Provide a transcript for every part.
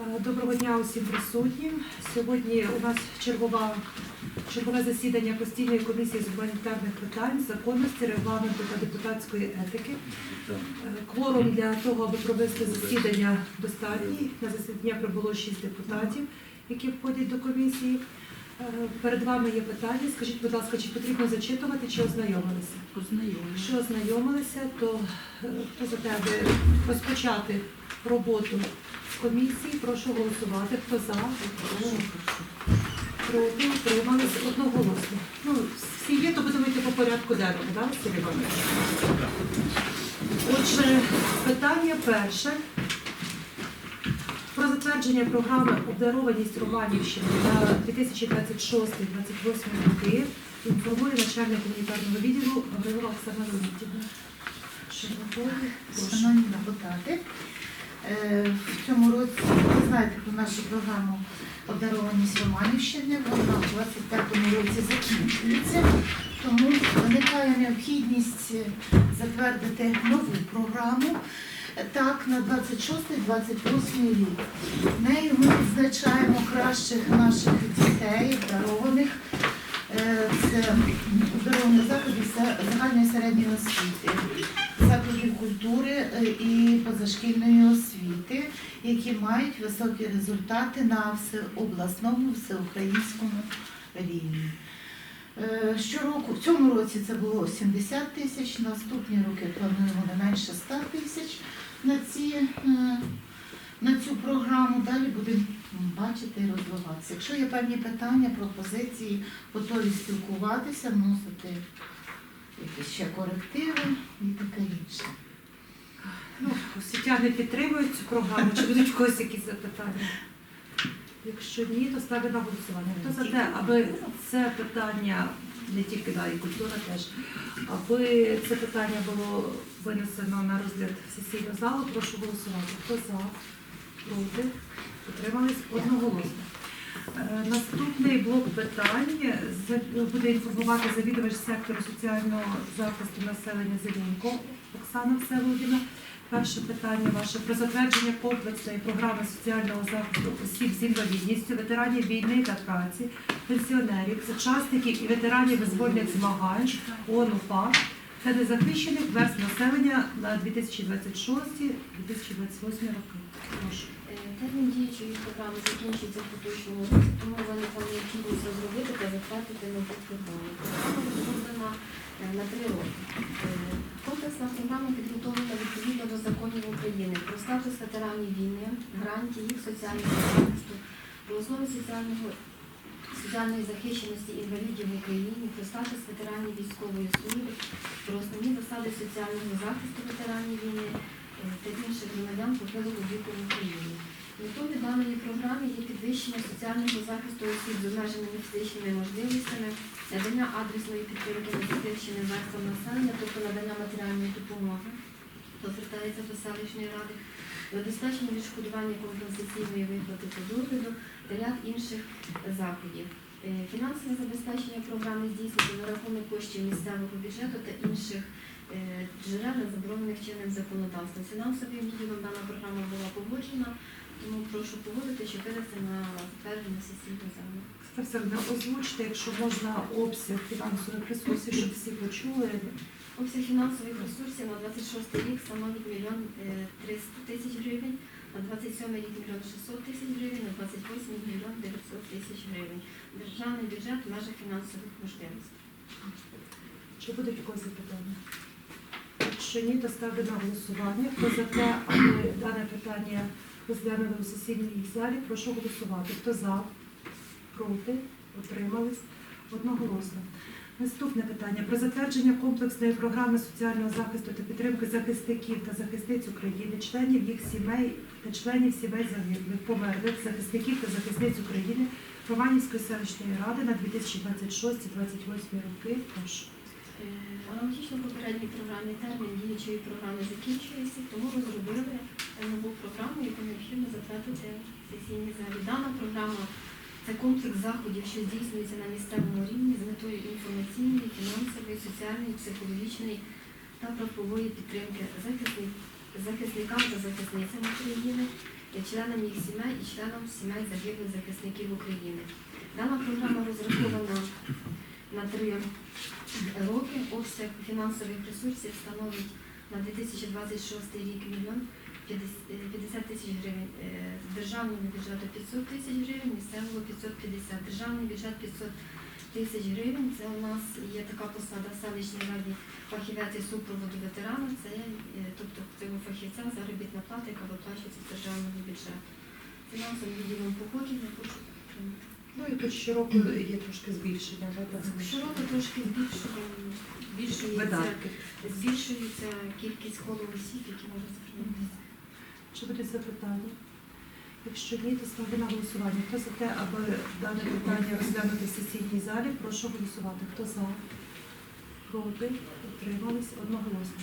Е, Доброго дня усім присутнім. Сьогодні у нас чергова, чергове засідання постійної комісії з гуманітарних питань, законності, регламенту та депутатської етики. Е, Кворум для того, аби провести засідання достатній. На засідання прибуло шість депутатів, які входять до комісії. Е, Перед вами є питання. Скажіть, будь ласка, чи потрібно зачитувати, чи ознайомилися? Познайомі. Якщо ознайомилися, то хто за те, аби розпочати роботу комісії, прошу голосувати. Хто за? Проти, утрималися одноголосно. Ну, всі є, то будемо йти по порядку денному, так, Василь Іванович? Отже, питання перше. Про затвердження програми обдарованість Романівщини на 2026-2028 роки інформує начальник гуманітарного відділу Гаврилова Оксана Леонідівна. Шановні, депутати, в цьому році ви знаєте про нашу програму обдарованість Романівщини. Вона в 25-му році закінчується, тому виникає необхідність е, затвердити нову програму. Так, на 26-28 рік. Нею ми відзначаємо кращих наших дітей, обдарованих. Е, Це обдаровані загальної середньої освіти, закладів культури е, і позашкільної освіти, які мають високі результати на всеобласному, всеукраїнському рівні. Е, Щороку, в цьому році це було 70 тисяч, наступні роки плануємо не менше 100 тисяч на, е, на цю програму. Далі будемо бачити і розвиватися. Якщо є певні питання, пропозиції, готові спілкуватися, вносити якісь ще корективи і таке інше. Ну, освітяни підтримують цю програму, чи будуть в когось якісь запитання? Якщо ні, то ставлю на голосування. Хто за те, аби це питання, не тільки да, і культура теж, аби це питання було винесено на розгляд сесійного залу, прошу голосувати. Хто за, проти, утримались одноголосно. Е, Наступний блок питань буде інформувати завідувач сектору соціального захисту населення Зеленко Оксана Всеволодівна. Перше питання ваше про затвердження комплексної програми соціального захисту осіб з інвалідністю, ветеранів війни та праці, пенсіонерів, учасників і ветеранів визвольних змагань ООН УПА та незахищених верст населення на 2026-2028 роки. Прошу. Термін діючої програми закінчується в поточному році, тому виникла необхідність розробити та затвердити нову програму. Програма розроблена е, на три роки. Е, Комплексна програма підготовлена відповідно до законів України про статус ветеранів війни, гарантії їх соціального захисту, про основи соціального соціальної захищеності інвалідів в Україні, про статус ветеранів військової служби, про основні засади соціального захисту ветеранів війни е, та інших громадян похилого віку в Україні. Метою даної програми є підвищення соціального захисту осіб з обмеженими фізичними можливостями, надання адресної підтримки незахищеним верствам населення, тобто надання матеріальної допомоги, хто звертається до селищної ради, забезпечення відшкодування компенсаційної виплати та догляду та ряд інших заходів. Е, Фінансове забезпечення програми здійснюється за рахунок коштів місцевого бюджету та інших е, джерел, заборонених чинним законодавством. Фінансовим відділом дана програма була погоджена, тому прошу погодити, що винести на затвердження сесійного залу. Професор, озвучте, якщо можна, обсяг фінансових ресурсів, щоб всі почули. Обсяг фінансових ресурсів на 26 рік становить мільйон е, 300 тисяч гривень, на 27 рік мільйон 600 тисяч гривень, на 28 мільйон 900 тисяч гривень. Державний бюджет в межах фінансових можливостей. Чи будуть у когось запитання? Якщо ні, то ставлю на голосування. Хто за те, аби дане питання розглянули у сесійній залі, прошу голосувати. Хто за, проти, утримались одноголосно. Наступне питання про затвердження комплексної програми соціального захисту та підтримки захисників та захисниць України, членів їх сімей та членів сімей загиблих, померлих, захисників та захисниць України Романівської селищної ради на 2026-2028 роки. Прошу. Е, Аналогічно попередній програмі термін діючої програми закінчується, тому розробили е, нову програму, яку необхідно затвердити в сесійній залі. Дана програма це комплекс заходів, що здійснюється на місцевому рівні з метою інформаційної, фінансової, соціальної, психологічної та правової підтримки захисникам та захисницям України, членам їх сімей і членам сімей загиблих захисників України. Дана програма розрахована на три роки. Обсяг фінансових ресурсів становить на 2026 рік мільйон 50 тисяч гривень. Е, З державного бюджету 500 тисяч гривень, місцевого 550. Державний бюджет 500 тисяч гривень. Це у нас є така посада в селищній раді фахівець із супроводу ветерану. Це е, тобто цього фахівця заробітна плата, яка виплачується з державного бюджету. Фінансовим відділом походження хочу підтримати. Ну і тут щороку є трошки збільшення. Щороку трошки збільшується, збільшується кількість коло осіб, які можуть звернутися. Чи будуть запитання? Якщо ні, то ставлю на голосування. Хто за те, аби дане питання розглянути в сесійній залі, прошу голосувати. Хто за? Проти? Утримались? Одноголосно.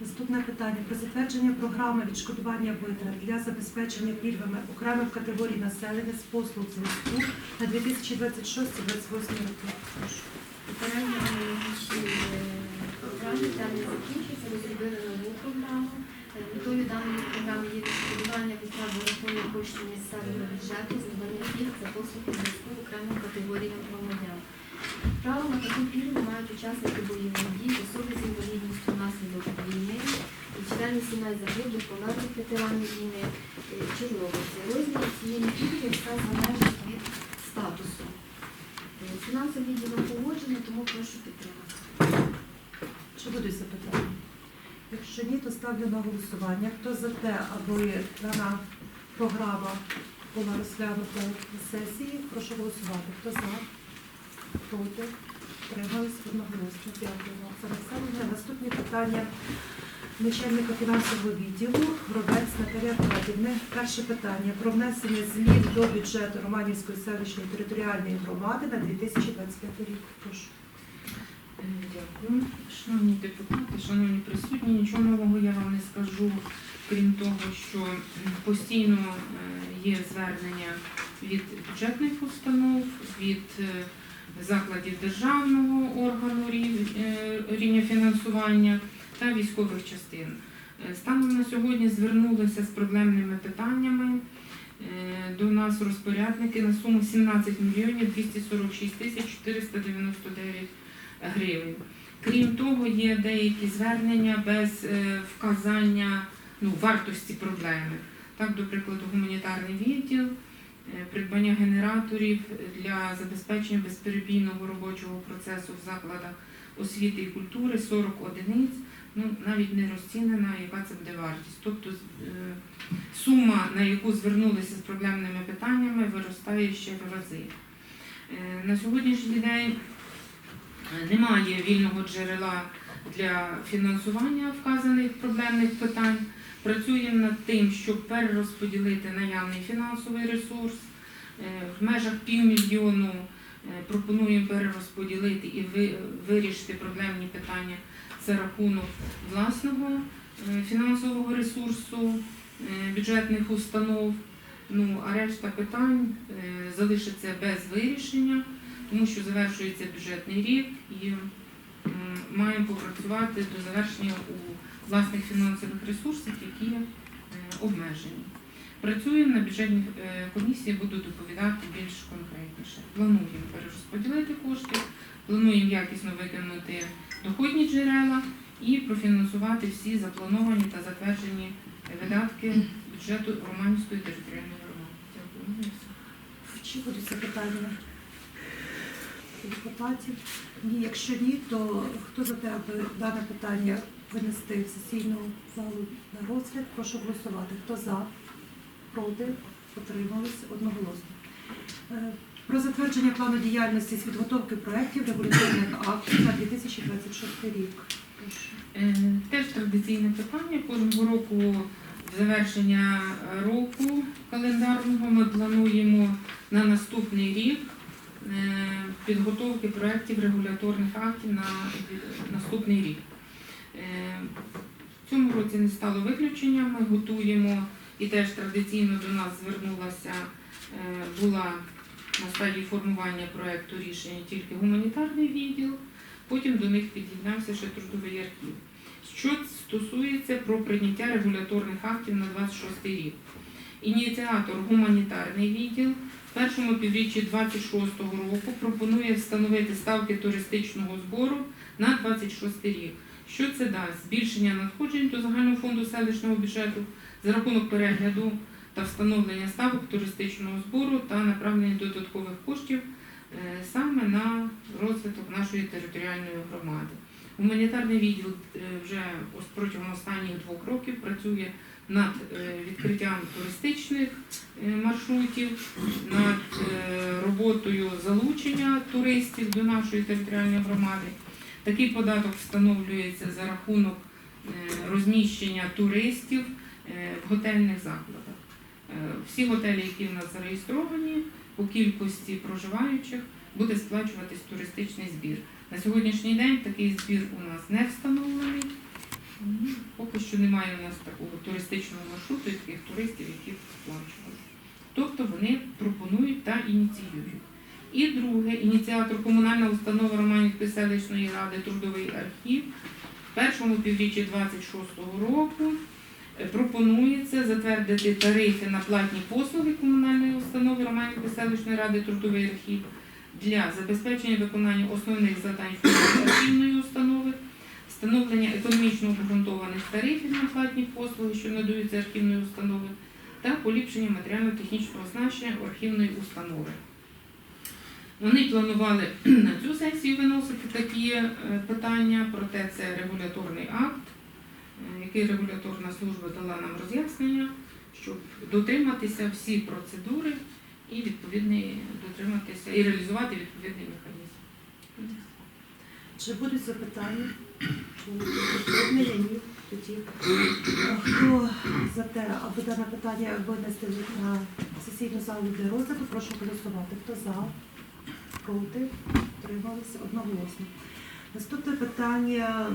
Наступне питання про затвердження програми відшкодування витрат для забезпечення пільгами окремих категорій населення з послуг зв'язку на 2026-2028 роки. Прошу. Попередньо наші програми термін закінчується, ми зробили нову програму. Метою даної програми є відшкодування за рахунок коштів місцевого бюджету з надання пільг за послуги зв'язку окремим категоріям громадян. Право на таку пільгу мають учасники бойових дій, особи з інвалідністю внаслідок війни, і члени сімей загиблих, померлих ветеранів війни, е, чорнобильці. Розмір цієї пільги все залежить від статусу. Е, Фінансове відділом погоджено, тому прошу підтримати. Чи будуть запитання? Якщо ні, то ставлю на голосування. Хто за те, аби дана програма була розглянута на сесії, прошу голосувати. Хто за? Проти? Тримались одноголосно. Дякую вам населення. Наступні питання начальника фінансового відділу Гробець Наталія Аркадівни. Перше питання про внесення змін до бюджету Романівської селищної територіальної громади на 2025 рік. Прошу. Дякую. Шановні депутати, шановні присутні, нічого нового я вам не скажу, крім того, що постійно е, є звернення від бюджетних установ, від е, закладів державного органу е, рівня фінансування та військових частин. Станом на сьогодні звернулися з проблемними питаннями до нас розпорядники на суму 17 мільйонів 246 тисяч 499 гривень. Крім того, є деякі звернення без е, вказання ну, вартості проблеми. Так, до прикладу, гуманітарний відділ, е, придбання генераторів для забезпечення безперебійного робочого процесу в закладах освіти і культури 40 одиниць. Ну, навіть не розцінена, яка це буде вартість. Тобто е, сума, на яку звернулися з проблемними питаннями, виростає ще в рази. На сьогоднішній день Немає вільного джерела для фінансування вказаних проблемних питань. Працюємо над тим, щоб перерозподілити наявний фінансовий ресурс. Е, В межах півмільйону е, пропонуємо перерозподілити і вирішити проблемні питання за рахунок власного е, фінансового ресурсу е, бюджетних установ. Ну, а решта питань е, залишиться без вирішення тому що завершується бюджетний рік і маємо попрацювати до завершення у власних фінансових ресурсах, які е, обмежені. Працюємо на бюджетній е, комісії, буду доповідати більш конкретніше. Плануємо перерозподілити кошти, плануємо якісно виконати доходні джерела і профінансувати всі заплановані та затверджені видатки бюджету Романівської територіальної громади. Дякую. Ну. Чи будуть запитання депутатів? Ні, якщо ні, то хто за те, аби дане питання винести в сесійну залу на розгляд, прошу голосувати. Хто за, проти, утримались одноголосно. Е, Про затвердження плану діяльності з підготовки проєктів регуляторних актів на 2026 рік. Е, Теж традиційне питання. Кожного року в завершення року календарного ми плануємо на наступний рік підготовки проєктів регуляторних актів на наступний рік. Е, В цьому році не стало виключення. Ми готуємо і теж традиційно до нас звернулася, е, була на стадії формування проєкту рішення тільки гуманітарний відділ. Потім до них під'єднався ще трудовий архів. Що стосується про прийняття регуляторних актів на 26 рік. Ініціатор гуманітарний відділ першому півріччі 26-го року пропонує встановити ставки туристичного збору на 26 рік. Що це дасть? Збільшення надходжень до загального фонду селищного бюджету за рахунок перегляду та встановлення ставок туристичного збору та направлення додаткових коштів е, саме на розвиток нашої територіальної громади. Гуманітарний відділ е, вже протягом останніх двох років працює над е, відкриттям туристичних е, маршрутів, над роботою залучення туристів до нашої територіальної громади. Такий податок встановлюється за рахунок розміщення туристів в готельних закладах. Всі готелі, які в нас зареєстровані, по кількості проживаючих буде сплачуватись туристичний збір. На сьогоднішній день такий збір у нас не встановлений. Поки що немає у нас такого туристичного маршруту, таких туристів, які сплачували. Тобто вони пропонують та ініціюють. І друге, ініціатор комунальна установа Романівської селищної ради Трудовий архів в першому півріччі 26-го року е, пропонується затвердити тарифи на платні послуги комунальної установи Романівської селищної ради Трудовий архів для забезпечення виконання основних завдань архівної установи, встановлення економічно обґрунтованих тарифів на платні послуги, що надаються архівної установи, та поліпшення матеріально-технічного оснащення архівної установи. Вони планували на цю сесію виносити такі е, питання, проте це регуляторний акт, е, який регуляторна служба дала нам роз'яснення, щоб дотриматися всі процедури і відповідний дотриматися і реалізувати відповідний механізм. Чи будуть запитання? Хто за те, аби дане питання винести на сесійну залу для розгляду, прошу голосувати. Хто за? Проти? Трималися одноголосно. Наступне питання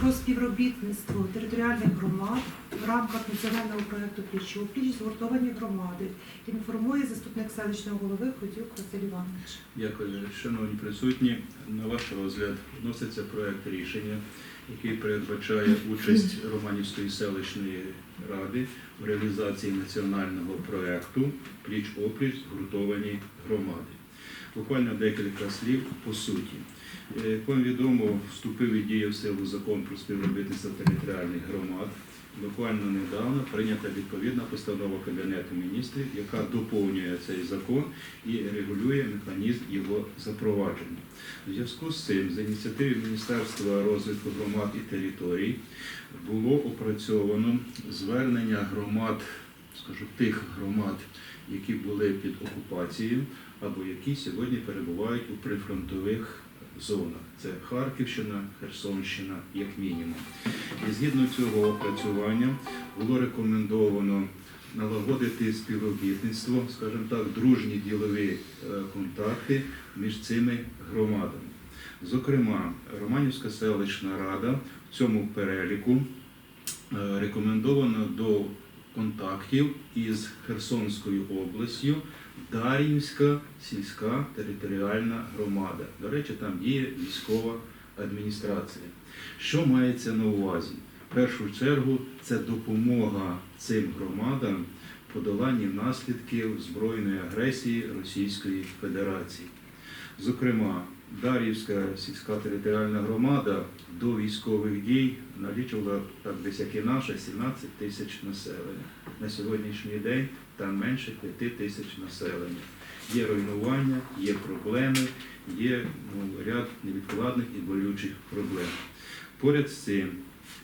про співробітництво територіальних громад в рамках національного проєкту пліч пліч згуртовані громади. Інформує заступник селищного голови Ходюк Василь Іванович. Дякую, шановні присутні. На ваш розгляд вноситься проект рішення, який передбачає участь Романівської селищної ради в реалізації національного проекту Пліч опліч згуртовані громади. Буквально декілька слів по суті. Е, Як вам відомо, вступив і діє в силу закон про співробітництво територіальних громад. Буквально недавно прийнята відповідна постанова Кабінету міністрів, яка доповнює цей закон і регулює механізм його запровадження. У зв'язку з цим, з ініціативи Міністерства розвитку громад і територій було опрацьовано звернення громад, скажу, тих громад, які були під окупацією або які сьогодні перебувають у прифронтових зонах. Це Харківщина, Херсонщина, як мінімум. І згідно цього опрацювання було рекомендовано налагодити співробітництво, скажімо так, дружні ділові е, контакти між цими громадами. Зокрема, Романівська селищна рада в цьому переліку е, рекомендовано до контактів із Херсонською областю Дар'ївська сільська територіальна громада. До речі, там діє військова адміністрація. Що мається на увазі? В першу чергу це допомога цим громадам в подоланні наслідків збройної агресії Російської Федерації. Зокрема, Дар'ївська сільська територіальна громада до військових дій налічувала так десь як і наша 17 тисяч населення. На сьогоднішній день там менше 5 тисяч населення. Є руйнування, є проблеми, є ну, ряд невідкладних і болючих проблем. Поряд з цим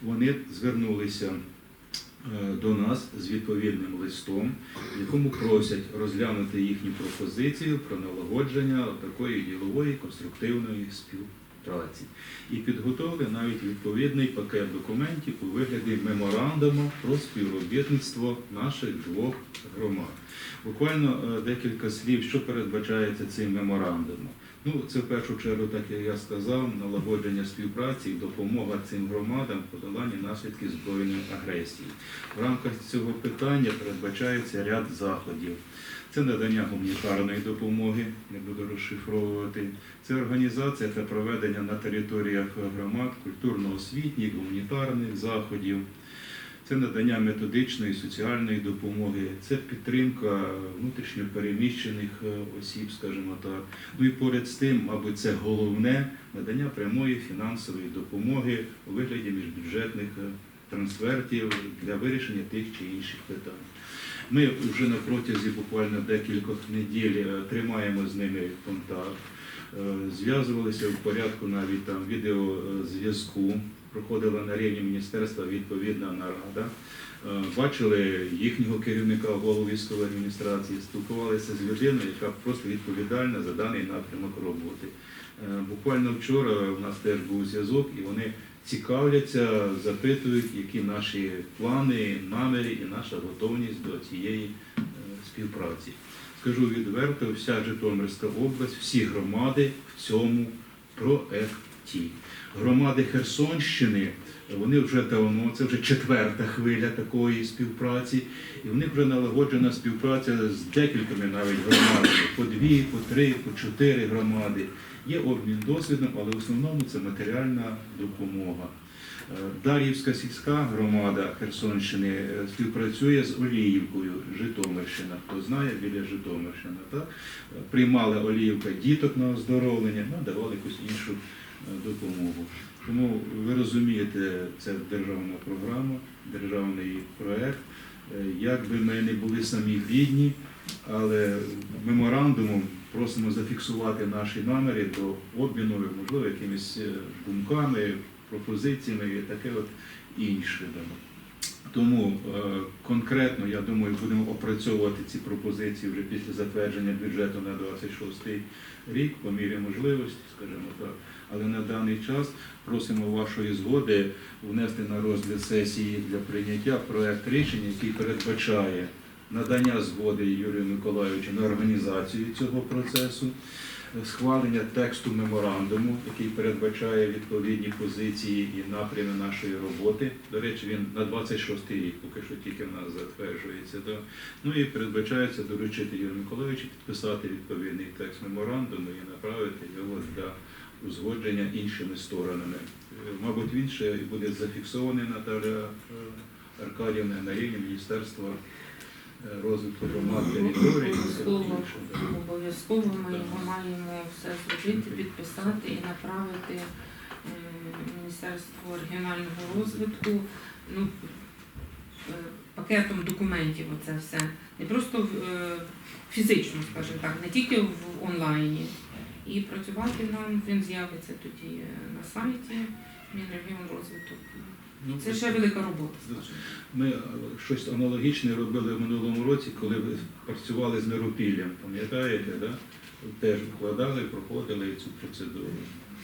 вони звернулися е, до нас з відповідним листом, в якому просять розглянути їхню пропозицію про налагодження такої ділової конструктивної співпраці. І підготовили навіть відповідний пакет документів у вигляді меморандуму про співробітництво наших двох громад. Буквально е, декілька слів, що передбачається цим меморандумом. Ну, це в першу чергу, так як я сказав, налагодження співпраці і допомога цим громадам в подоланні наслідків збройної агресії. В рамках цього питання передбачається ряд заходів. Це надання гуманітарної допомоги, не буду розшифровувати. Це організація та проведення на територіях громад культурно-освітніх, гуманітарних заходів. це надання методичної соціальної допомоги, це підтримка внутрішньо переміщених е, осіб, скажімо так. Ну і поряд з тим, мабуть, це головне надання прямої фінансової допомоги у вигляді міжбюджетних е, трансфертів для вирішення тих чи інших питань. Ми вже на протязі буквально декількох неділь е, тримаємо з ними контакт, е, зв'язувалися в порядку навіть там відеозв'язку, проходила на рівні міністерства відповідна нарада. Е, Бачили їхнього керівника голову військової адміністрації, спілкувалися з людиною, яка просто відповідальна за даний напрямок роботи. Буквально вчора у нас теж був зв'язок, і вони цікавляться, запитують, які наші плани, наміри і наша готовність до цієї е, співпраці. Скажу відверто, вся Житомирська область, всі громади в цьому проекті. Громади Херсонщини, вони вже давно, це вже четверта хвиля такої співпраці, і в них вже налагоджена співпраця з декількома навіть громадами, по дві, по три, по чотири громади. Є обмін досвідом, але в основному це матеріальна допомога. Е, Дар'ївська сільська громада Херсонщини е, співпрацює з Оліївкою Житомирщина. Хто знає, біля Житомирщина. Так? Е, Приймали Оліївка діток на оздоровлення, ну, давали якусь іншу допомогу. Тому ви розумієте, це державна програма, державний проект. Е, Як би ми не були самі бідні, але меморандумом просимо зафіксувати наші наміри до обміну, можливо, якимись е, думками, пропозиціями і таке от інше. Тому е, конкретно, я думаю, будемо опрацьовувати ці пропозиції вже після затвердження бюджету на 26 рік, по мірі можливості, скажімо так. Але на даний час просимо вашої згоди внести на розгляд сесії для прийняття проект рішення, який передбачає надання згоди Юрію Миколайовичу на організацію цього процесу, схвалення тексту меморандуму, який передбачає відповідні позиції і напрями нашої роботи. До речі, він на 26 рік, поки що тільки в нас затверджується. Да? Ну і передбачається доручити Юрію Миколайовичу підписати відповідний текст меморандуму і направити його для узгодження іншими сторонами. Е, Мабуть, він ще буде зафіксований Наталя е, Аркадівна на рівні Міністерства е, розвитку громад території. Обов'язково. Ми його маємо все зробити, підписати і направити Міністерству регіонального розвитку ну, пакетом документів оце все. Не просто фізично, скажімо так, не тільки в онлайні. І працювати нам він з'явиться тоді е, на сайті Мінрегіонрозвиток. Ну, Це ще велика робота, скажімо. Ми е, щось аналогічне робили в минулому році, коли ви працювали з миропіллям, пам'ятаєте, да? теж вкладали, проходили цю процедуру.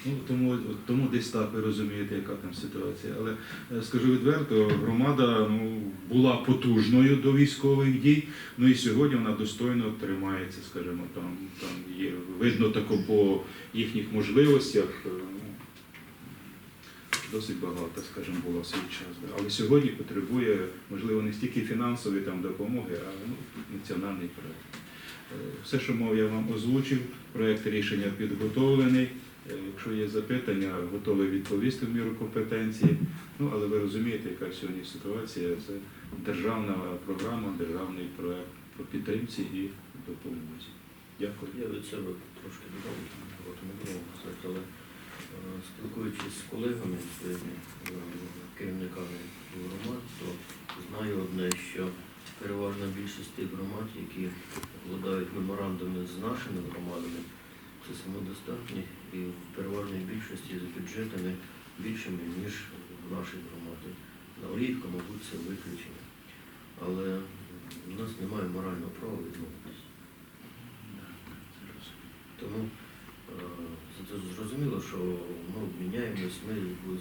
Ну, тому, тому десь так ви розумієте, яка там ситуація. Але е, скажу відверто, громада ну, була потужною до військових дій, ну і сьогодні вона достойно тримається, скажімо, там, там є видно тако по їхніх можливостях. е, ну, досить багато, скажімо, було свій час. Але сьогодні потребує, можливо, не стільки фінансової там допомоги, а ну, національний проект. Е, Все, що мав, я вам озвучив. Проект рішення підготовлений. Е, Якщо є запитання, готовий відповісти в міру компетенції. Ну, але ви розумієте, яка сьогодні ситуація. Це державна програма, державний проект по підтримці і допомозі. Дякую. Я від себе трошки додам, не але спілкуючись з колегами, своїми е, керівниками громад, то знаю одне, що переважна більшість тих громад, які вкладають меморандуми з нашими громадами, це самодостатні і в переважній більшості з бюджетами більшими, ніж в наші громади. На Оріївка, мабуть, це виключення. Але в нас немає морального права відмовитися. Тому е, зрозуміло, що ми обміняємось, ми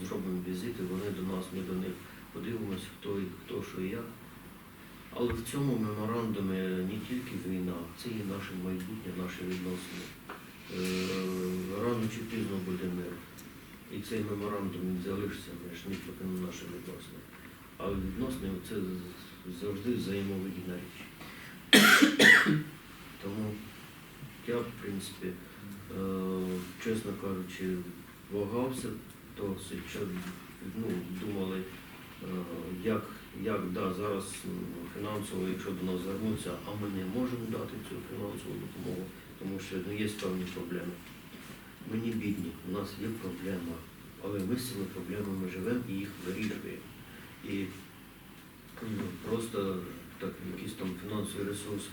зробимо візити, вони до нас, ми до них подивимось, хто і хто, що і як. Але в цьому меморандумі не тільки війна, це і наше майбутнє, наші відносини. Е, Рано чи пізно буде мир. І цей меморандум він залишиться, ми ж не наші відносини. Але відносини це завжди взаємовигідна річ. Тому я, в принципі, е, чесно кажучи, вагався, то ну, думали, е, як як да, зараз фінансово, якщо до нас звернуться, а ми не можемо дати цю фінансову допомогу, тому що ну, є певні проблеми. Ми не бідні, у нас є проблема, але ми з цими проблемами живемо і їх вирішуємо. І ну, просто так якийсь там фінансовий ресурс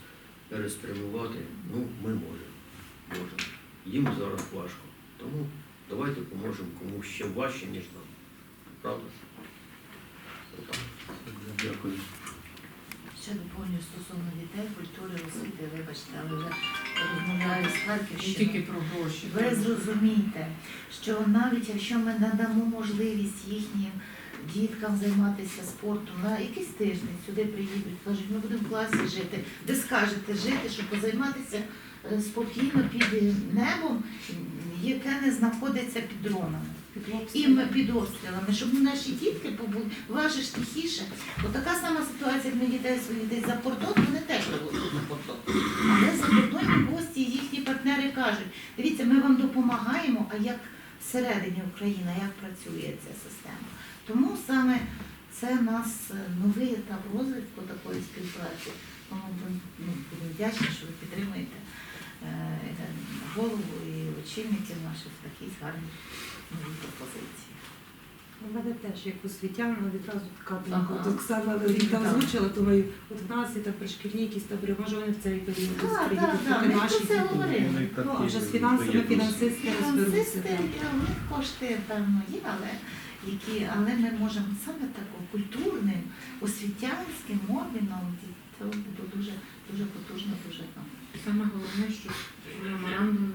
переспрямувати, ну ми можемо. можемо. Їм зараз важко. Тому давайте поможемо комусь ще важче, ніж нам. Правда? Дякую. Ще доповнюю стосовно дітей, культури, освіти, вибачте, але вже розмовляю з Не Харківщиною. тільки про гроші. Ви зрозумійте, що навіть якщо ми надамо можливість їхнім діткам займатися спортом на якийсь тиждень сюди приїдуть, кажуть, ми будемо в класі жити, де скажете жити, щоб позайматися е, спокійно під небом, яке не знаходиться під дронами. І ми під обстрілами, щоб наші дітки побули важиш тихіше. Бо така сама ситуація, як ми дітей своїх десь за кордон, вони теж вивозять на кордон. Але закордонні гості, їхні партнери кажуть, дивіться, ми вам допомагаємо, а як всередині України, як працює ця система. Тому саме це у нас е, новий етап розвитку такої співпраці. Тому ми ну, вдячні, що ви підтримуєте е, е, голову і очільників наших в такій пропозиції. У мене теж як освітянина відразу така Ага. думка. От Оксана Леонідна Так. озвучила, думаю, от в нас є там пришкільні якісь табори, може вони в цей період Так, приїдуть, так, так, поки ми наші про це діти. говорили. Ну, а вже з фінансами фінансисти розберуться. Фінансисти, так. у них кошти певно є, але які, але ми можемо саме таким культурним, освітянським обміном, це буде дуже, дуже потужно, дуже там. Саме головне, що в меморандумі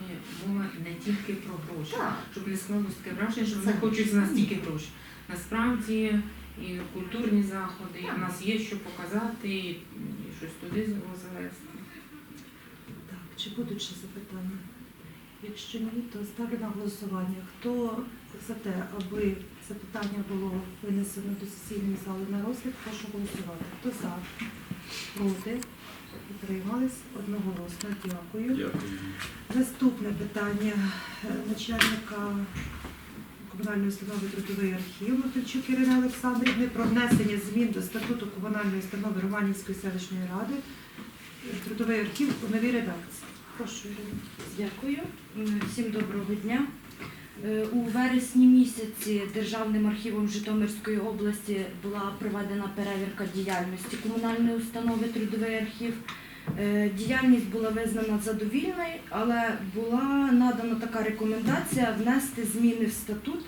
мова не тільки про гроші. Так, Щоб не склалося таке враження, що Це- хочуть з нас тільки гроші. Насправді і культурні заходи, і в нас є що показати, і, і щось туди завести. Так, чи будуть ще запитання? Якщо ні, то ставлю на голосування. Хто за те, аби це питання було винесено до сесійної зали на розгляд, прошу голосувати. Хто за? Проти? Утримались? Одноголосно. Дякую. Дякую. Наступне питання е, начальника комунальної установи трудовий архів Матульчук Ірини Олександрівни про внесення змін до статуту комунальної установи Романівської селищної ради. Трудовий архів у новій редакції. Прошу Ірина. Дякую. Всім доброго дня. Е, У вересні місяці Державним архівом Житомирської області була проведена перевірка діяльності комунальної установи Трудовий архів. Е, Діяльність була визнана задовільною, але була надана така рекомендація внести зміни в статут.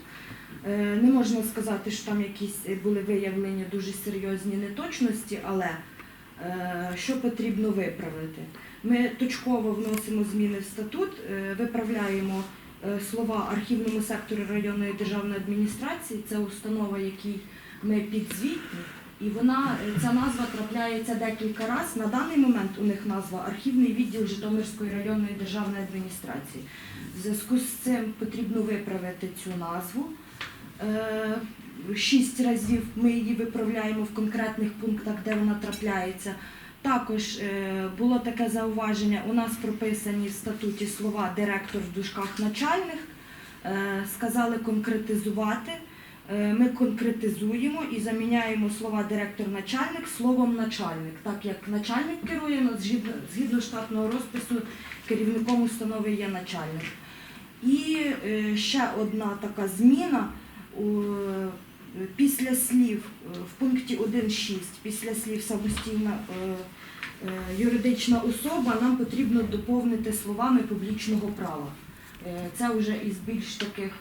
Е, Не можна сказати, що там якісь були виявлені дуже серйозні неточності, але що потрібно виправити? Ми точково вносимо зміни в статут, виправляємо слова архівному сектору районної державної адміністрації. Це установа, якій ми підзвітні. І вона е, ця назва трапляється декілька разів. На даний момент у них назва архівний відділ Житомирської районної державної адміністрації. В зв'язку з цим потрібно виправити цю назву. Е, Шість разів ми її виправляємо в конкретних пунктах, де вона трапляється. Також е, було таке зауваження. У нас прописані в статуті слова директор в дужках начальник. Е, Сказали конкретизувати. Е, Ми конкретизуємо і заміняємо слова директор-начальник словом начальник, так як начальник керує нас згідно, згідно штатного розпису, керівником установи є начальник. І ще одна така зміна. Е, Після слів е, в пункті 1.6, після слів самостійна е, юридична особа, нам потрібно доповнити словами публічного права. Це вже із більш таких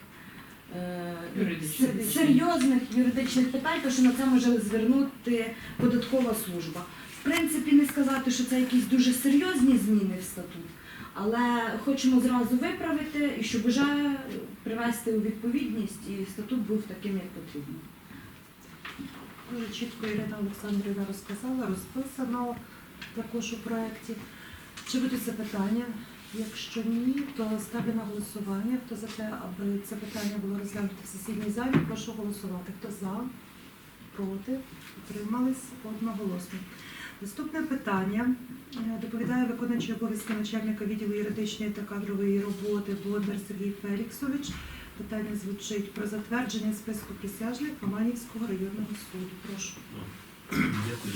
серйозних юридичних питань, тому що на це може звернути податкова служба. В принципі, не сказати, що це якісь дуже серйозні зміни в статут, але хочемо зразу виправити і щоб вже привести у відповідність, і статут був таким, як потрібно. Дуже чітко Ірина Олександрівна розказала, розписано також у проєкті. Чи будуть запитання? Якщо ні, то ставлю на голосування. Хто за те, аби це питання було розглянуто в сесійній залі, прошу голосувати. Хто за, проти, утримались одноголосно. Наступне питання е, доповідає виконуючий обов'язки начальника відділу юридичної та кадрової роботи Бондар Сергій Феліксович. Питання звучить про затвердження списку присяжних Романівського районного суду. Прошу. Дякую.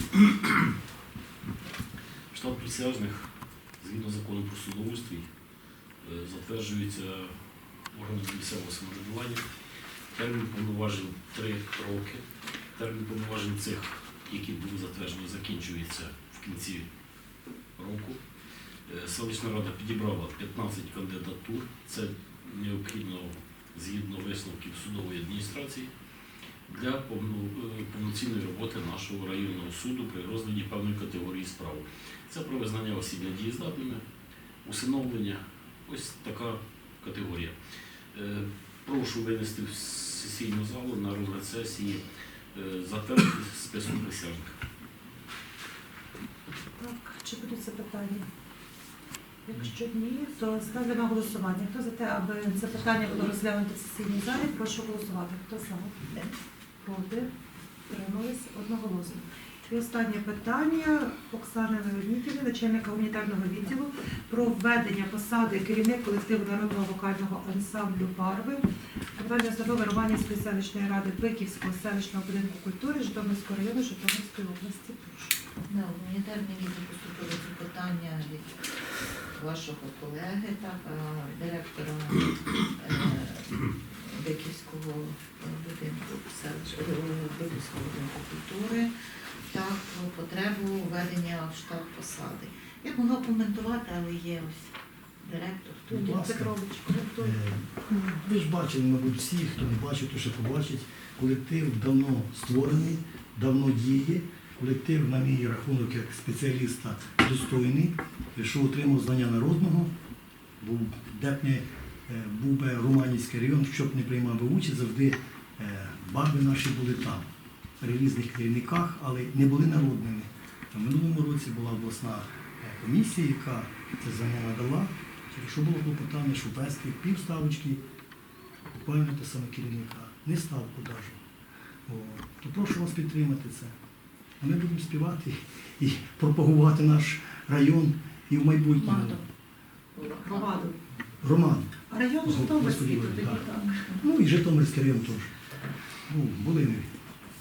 Штат присяжних згідно закону про судоустрій е, затверджується органом місцевого самоврядування. Термін повноважень 3 роки. Термін повноважень цих, які були затверджені, закінчується в кінці року. Е, Селищна рада підібрала 15 кандидатур. Це необхідно згідно висновків судової адміністрації для е, повноцінної роботи нашого районного суду при розгляді певної категорії справ. Це про визнання осіб недієздатними, усиновлення, ось така категорія. Е, Прошу винести в сесійну залу на розгляд сесії затвердити список присяжних. Так, чи будуть запитання? Якщо ні, то ставлю на голосування. Хто за те, аби це питання було розглянуто в сесійній залі, прошу голосувати. Хто за? Проти? Тримались одноголосно. І останнє питання Оксани Леонідівни, начальника гуманітарного відділу, про введення посади керівник колективу народного вокального ансамблю Барви комунальної установи Романівської селищної ради Пиківського селищного будинку культури Житомирського району Житомирської області. Да, гуманітарний відділ поступило це питання від вашого колеги, так, директора е, Биківського е, будинку е, Биківського будинку культури, так, про потребу введення в штат посади. Я могла коментувати, але є ось директор. Будь Тоді ласка. Петрович. Е, ну, Ви ж бачили, мабуть, всі, хто не бачив, то ще побачить. Колектив давно створений, давно діє. Колектив, на мій рахунок, як спеціаліста, достойний, що отримав звання народного, був, де б не був би Романівський район, щоб не приймав би участь, завжди е, баби наші були там, при різних керівниках, але не були народними. В минулому році була обласна е, комісія, яка це звання надала. Якщо було клопотання, що ввести півставочки, буквально те саме керівника, не ставку. О, То прошу вас підтримати це. А ми будемо співати і пропагувати наш район і в майбутньому. Мадо. Громаду. Район Житомирський Господи, так. Ну і Житомирський район теж. Ну, були ми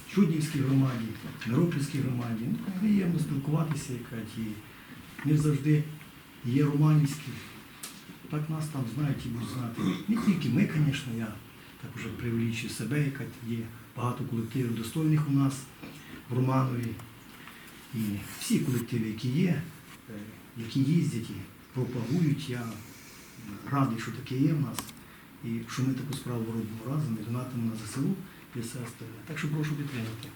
в Чуднівській громаді, Миропільській громаді. Ну, приємно спілкуватися, яка ті. Ми завжди є романівські. Так нас там знають і будуть знати. Не тільки ми, звісно, я так уже привлічую себе, яка є багато колективів достойних у нас в Романові. І всі колективи, які є, е, які їздять і пропагують, я радий, що таке є в нас. І що ми таку справу робимо разом, і донатимо на ЗСУ і все остальне. Так що прошу підтримати.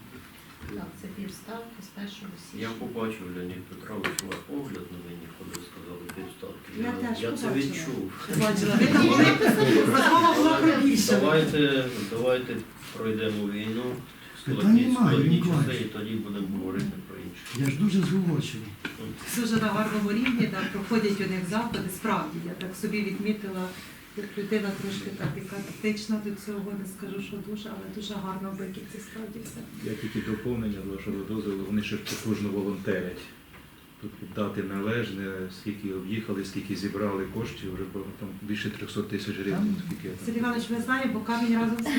Так, це півставки з першого січня. Я побачив Леонід Петрович, у вас огляд на мені ходив, сказали півставки. Я теж я це побачила. відчув. Бачила, ви там були, розмова була про більше. Давайте, давайте пройдемо війну, Питань складні, немає, складні часи, тоді будемо говорити про інше. Я ж дуже зголочений. Дуже на гарному рівні так, проходять у них заходи. Справді, я так собі відмітила, як людина трошки так яка тактична до цього, не скажу, що дуже, але дуже гарно в Биківці справді все. Я тільки доповнення до вашого дозволу, вони ще ж потужно волонтерять. Тут дати належне, скільки об'їхали, скільки зібрали коштів, вже там більше 300 тисяч гривень. Скільки. Сергій Іванович, ми знаємо, бо камінь разом з так.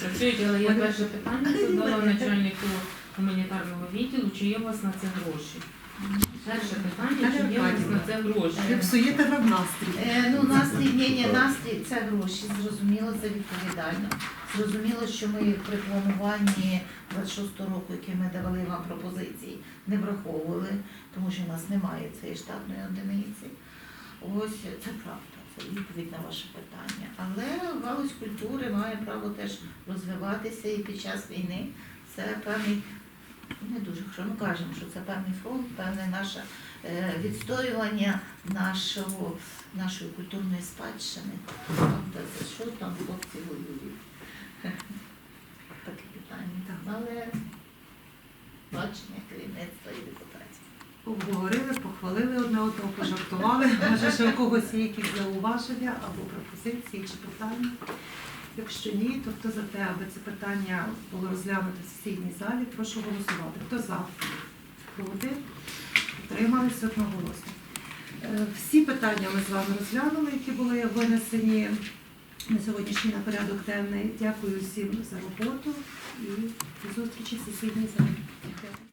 працюють. Але я перше питання задала начальнику гуманітарного відділу, чи є у вас на це гроші. Перше питання, чи є у вас на це гроші. Ви псуєте нам настрій. Е, ну, настрій, ні, ні, настрій це гроші, зрозуміло, це відповідально. Зрозуміло, що ми при плануванні 26 року, які ми давали вам пропозиції, не враховували, тому що в нас немає цієї штатної одиниці. Ось це правда, це відповідь на ваше питання. Але галузь культури має право теж розвиватися і під час війни це певний. Не дуже якщо ми кажемо, що це певний фронт, певне наше е, відстоювання нашого, нашої культурної спадщини. Що там хлопці воюють? Таке питання. Але бачення керівництва і депутатів. Обговорили, похвалили одне одного, пожартували. Може, ще у когось є якісь зауваження або пропозиції чи питання. Якщо ні, то хто за те, аби це питання було розглянуто в сесійній залі, прошу голосувати. Хто за? Проти? Утрималися одноголосно. Е, Всі питання ми з вами розглянули, які були винесені на сьогоднішній на порядок денний. Дякую всім за роботу і до зустрічі в сесійній залі.